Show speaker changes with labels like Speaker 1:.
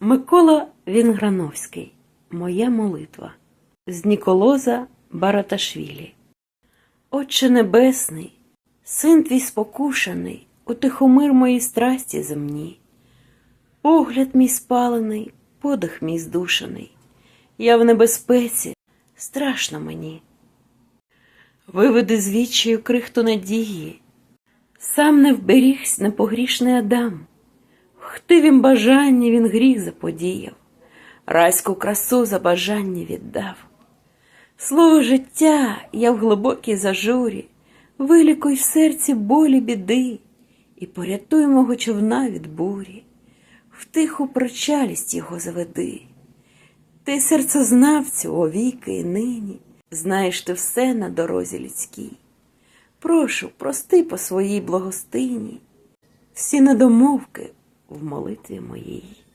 Speaker 1: Микола Вінграновський. Моя молитва з Ніколоза Бараташвілі. Отче Небесний, син твій спокушений, утихомир мої страсті земні. Погляд мій спалений, подих мій здушений. Я в небезпеці, страшно мені. Виведи з вічію крихту надії, сам не вберігсь непогрішний Адам. Хтивім бажанні він гріх заподіяв, райську красу за бажання віддав. Слово життя я в глибокій зажурі, вилікуй в серці болі біди і порятуй мого човна від бурі, в тиху прочалість його заведи. Ти серцезнавцю овіки і нині, знаєш ти все на дорозі людській. Прошу, прости по своїй благостині всі недомовки в молитві моїй.